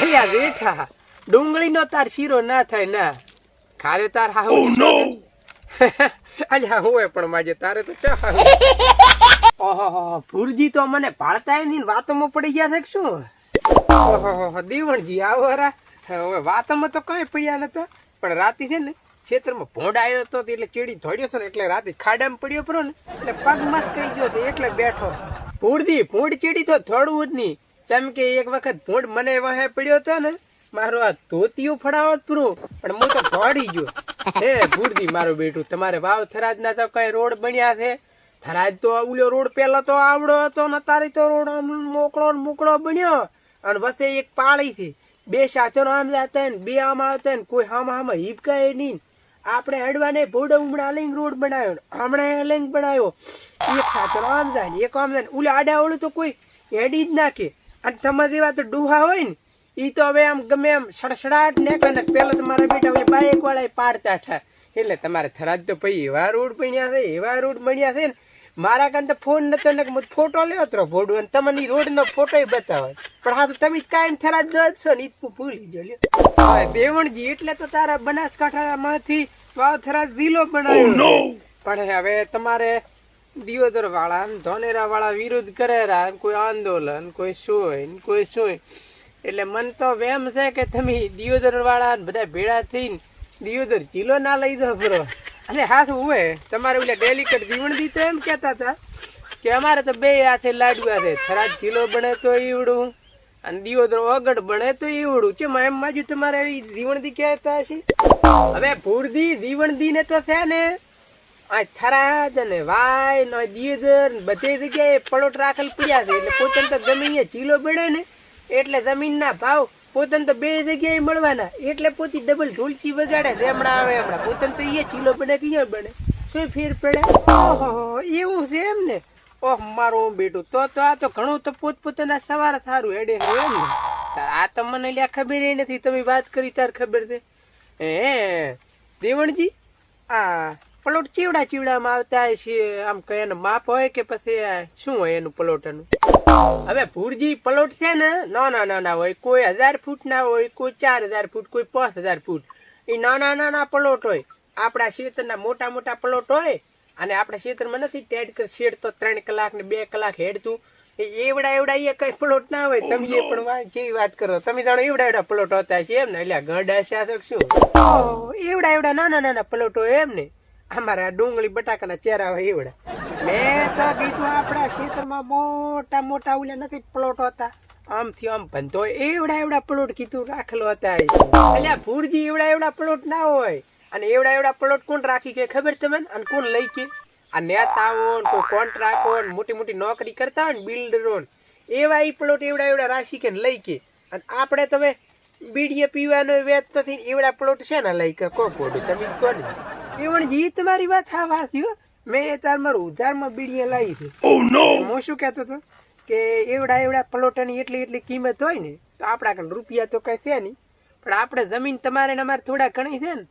અલ્યા બેઠા ડુંગળી નો તાર શીરો ના થાય ના. ખારે તાર હાહુ અલ્યા હોય પણ માજે તારે તો ચા ઓહો ભૂરજી તો મને ભાળતા નહીં વાતોમાં પડી ગયા છે શું? ઓહો દીવણજી આવો રા હવે વાતોમાં તો કઈ પડ્યા નતા. પણ રાતે છે ને ખેતરમાં ભોંડ આવ્યો હતો એટલે ચીડી ધોડ્યો હતો ને એટલે રાતે ખાડામાં પડ્યો પરો ને. એટલે પગ મત કહી ગયો હતો એટલે બેઠો. ભૂરજી ભૂંડ ચીડી તો થોડું જ નહીં. જેમ કે એક વખત ભૂંડ મને વહે પડ્યો હતો ને, મારો આ ધોતિયું ફડાવત પૂરું. પણ હું તો દોડી ગયો. હે, ભૂરદી મારું બેટું, તમારે વાવ થરાજ ના તો કઈ રોડ બન્યા છે. થરાજ તો ઉલ્યો રોડ પેલા તો આવડો હતો ને તારી તો રોડ આમ મોકળો ને મોકળો બન્યો. અને વસે એક પાળી છે. બે સાચનો આમ જતા ને બે આમ આવતા ને કોઈ હામ હામ હિપકાય નહીં. આપણે હેડવાને ભોડ હમણાં લિંગ રોડ બનાવ્યો હમણાં લિંગ બનાવ્યો. એક સાચનો આમ જાય એક આમ જાય ને આડા ઓળું તો કોઈ હેડી જ નાખે. અને તમારી જેવા તો ડૂહા હોય ને ઈ તો હવે આમ ગમે આમ સડસડાટ ને કને પેલા તમારા બેટા ઓલે બાઈક વાળા પાડતા હતા. એટલે તમારે થરાજ તો ભાઈ એવા રોડ બન્યા છે એવા રોડ બન્યા છે ને મારા કાન તો ફોન નતો ને હું ફોટો લેવો તો ભોડું અને તમને રોડ નો ફોટો બતાવે. પણ હા તો તમે કાંઈ થરાજ જ છો ને ઈ તું ભૂલી ગયો લ્યો. બેવણજી એટલે તો તારા બનાસકાંઠા માંથી વાવ થરાજ જિલ્લો બનાવ્યો. પણ હવે તમારે દિયોદર વાળા ધોનેરા વાળા વિરોધ કરેરા કોઈ આંદોલન, કોઈ ને કોઈ શું એટલે મન તો વેમ છે કે તમે દિયોદર વાળા બધા ભેળા થઈને દિયોદર જિલ્લો ના લઈ દો બરો અને હાથ હોય તમારે ઓલા ડેલિકેટ જીવણ દી તો એમ કેતા હતા કે અમારે તો બે હાથે લાડવા છે. થરાદ જિલ્લો બને તો ઈવડું અને દિયોદર ઓગડ બને તો ઈવડું. છે એમ બાજુ તમારે એવી જીવણ દી કહેતા હશે? હવે ભૂરદી જીવણ દી ને તો છે ને આ થરાદ અને વાય ને દિયોદર બધી જગ્યાએ પલોટ રાખેલ પડ્યા છે. એટલે પોતન તો જમીન ચીલો બને ને, એટલે જમીનના ભાવ પોતાને તો બે જગ્યાએ મળવાના. એટલે પોતી ડબલ ઢોલકી વગાડે છે. હમણાં આવે, હમણાં. પોતન તો એ ચીલો પડે કે બને શું ફેર પડે? ઓહો, એવું છે એમ ને? ઓહ, મારું બેટું. તો તો આ તો ઘણું તો પોત પોતાના સવાર સારું હેડે એમ ને. આ તો મને લ્યા ખબર નથી. તમે વાત કરી, તાર ખબર છે. હે, દેવણજી? આ પલોટ ચીવડા ચીવડામાં આવતા છે આમ કઈ એનું માપ હોય કે પછી શું હોય એનું પલોટનું? હવે ભુરજી પલોટ છે ને નાના નાના હોય કોઈ હજાર ફૂટ ના હોય કોઈ ચાર હજાર ફૂટ કોઈ પાંચ હજાર ફૂટ. એ નાના નાના પ્લોટ હોય. આપણા ક્ષેત્રના મોટા મોટા પ્લોટ હોય અને આપણા ક્ષેત્રમાં નથી ટેડ શેડ તો ત્રણ કલાક ને બે કલાક હેડતું. એ એવડા એવડા એ કઈ પ્લોટ ના હોય. તમે એ પણ જેવી વાત કરો તમે જાણો એવડા એવડા પ્લોટ હોતા છે એમ ને? એટલે ગઢ શાસક શું? એવડા એવડા નાના નાના પ્લોટ હોય એમ ને? અમારા ડુંગળી બટાકાના ચહેરા હોય એવડા મેં તો કીધું આપણા ક્ષેત્રમાં મોટા મોટા ઓલા નથી પ્લોટ હતા. આમથી આમ બંધો એવડા એવડા પ્લોટ કીધું રાખેલો હતા એટલે ભુરજી એવડા એવડા પ્લોટ ના હોય. અને એવડા એવડા પ્લોટ કોણ રાખી કે ખબર તમે અને કોણ લઈ કે? આ નેતાઓ કોઈ કોન્ટ્રાક્ટો મોટી મોટી નોકરી કરતા હોય ને બિલ્ડરો એવા એ પ્લોટ એવડા એવડા રાખી કે લઈ કે. અને આપણે તમે બીડીએ પીવાનો વેચ નથી એવડા પ્લોટ છે ને લઈ કે? કોણ પોડું તમે જ કહો ને જી તમારી વાત હા વાત થયો મેં એ તાર મારું ઉધારમાં બીડીએ લાવી છે. હું શું કહેતો હતો કે એવડા એવડા પ્લોટની એટલી એટલી કિંમત હોય ને તો આપણા કણ રૂપિયા તો કઈ છે નહીં. પણ આપણે જમીન તમારે ને અમારે થોડા ઘણી છે ને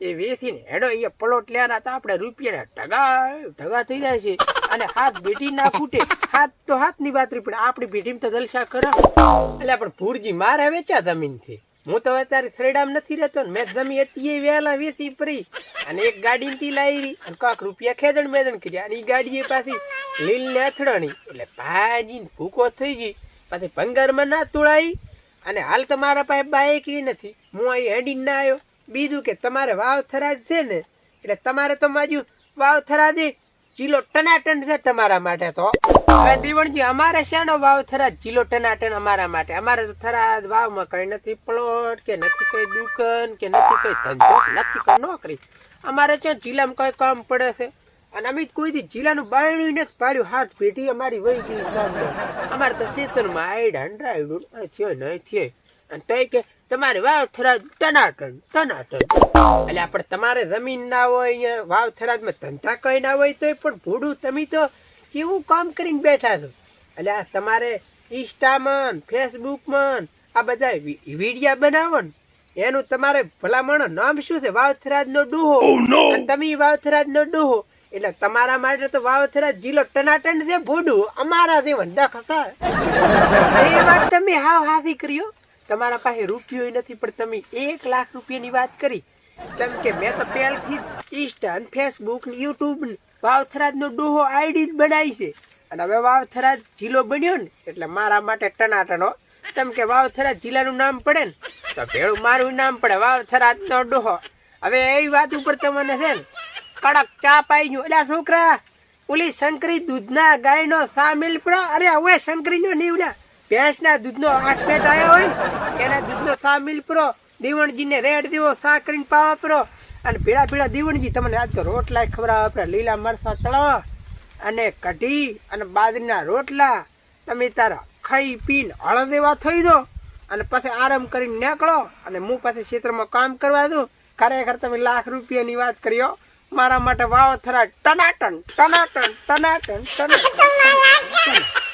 એ વેચીને હેડો એ પ્લોટ લેવાના તો આપણે રૂપિયા ઢગા ઢગા થઈ જાય છે. અને હાથ બેટી ના ફૂટે હાથ તો હાથની વાત રહી પણ આપણી બેટીમાં તો જલસા કરો એટલે પણ ભૂરજી મારે વેચા જમીનથી હું તો અત્યારે શ્રેડામ નથી રહેતો ને. મેં જમી હતી એ વહેલા વેચી ફરી અને એક ગાડી થી લાવી અને કાંક રૂપિયા ખેદણ મેદણ કર્યા. અને એ ગાડી પાછી લીલ ને અથડાણી. એટલે ભાજી ભૂકો થઈ ગઈ. પાછી ભંગારમાં ના તોળાઈ. અને હાલ તો મારા પાસે બાઈક નથી. હું અહીં હેડી ના આવ્યો. બીજું કે તમારે વાવ થરાદ છે ને. એટલે તમારે તો માજુ વાવ થરાદે. ચીલો ટનાટન છે તમારા માટે તો. દીવણજી, અમારે શાનો વાવ થરા? ચીલો ટનાટન અમારા માટે. અમારે તો થરા વાવમાં કઈ નથી પ્લોટ, કે નથી કઈ દુકાન, કે નથી કઈ ધંધો, નથી કઈ નોકરી. અમારે ત્યાં જિલ્લામાં કઈ કામ પડે છે. અને અમે કોઈ દી જિલ્લાનું બાયણું નથી પાડ્યું. હાથ પેઢી અમારી વહી ગઈ અમારે તો ખેતરમાં આઈડ હંડ્રાઈડ થયો નહીં થયો. અને તો કે તમારે વાવ થરાદ ટનાટન ટનાટન. એટલે આપણે તમારે જમીન ના હોય વાવ થરાદમાં ધંધા કઈ ના હોય, તોય પણ ભૂડું તમે તો કેવું કામ કરીને બેઠા છો. એટલે આ તમારે ઇન્સ્ટામાં ફેસબુકમાં આ બધા વિડીયા બનાવો ને. એનું તમારે ભલામણ નામ શું છે? વાવથરાજ નો ડોહો અને તમે વાવથરાજ નો ડોહો. એટલે તમારા માટે તો વાવથરાજ જીલો ટનાટન છે ભૂડું. અમારા જે ડખ ખસા એ વાત તમે હાવ હાથી કર્યો તમારા પાસે રૂપિયો નથી પણ તમે એક લાખ રૂપિયાની વાત કરી. કેમ કે મેં તો પહેલથી ઇન્સ્ટા ફેસબુક ને યુટ્યુબ વાવથરાજ નો ડોહો આઈડી જ બનાવી છે. અને હવે વાવથરાજ જિલ્લો બન્યો ને, એટલે મારા માટે ટનાટનો. કેમ કે વાવથરાજ જિલ્લાનું નામ પડે ને, તો ભેળું મારું નામ પડે વાવથરાજ નો ડોહો. હવે એ વાત ઉપર તમને છે ને, કડક ચા પાઈ ગયું. એટલે છોકરા, ઓલી શંકરી દૂધના ગાયનો સામેલ પડો. અરે હવે શંકરીનો નીવડા ભેંસના દૂધનો આઠ પેટ આવ્યો હોય એના દૂધનો સામેલ પરો દીવણજીને રેડ દીવો સા કરીને પાવા વાપરો અને ભીડા ભીડા દીવણજી, તમને આજ તો રોટલા ખવડાવે આપણે લીલા મરસા તળવા અને કઢી અને બાજરીના રોટલા. તમે તારા ખાઈ પીને હળદેવા થઈ દો અને પછી આરામ કરીને નીકળો અને હું પાછી ક્ષેત્રમાં કામ કરવા દઉં. ખરેખર તમે લાખ રૂપિયાની વાત કર્યો મારા માટે વાવ થરા ટનાટન ટનાટન ટનાટન ટનાટન.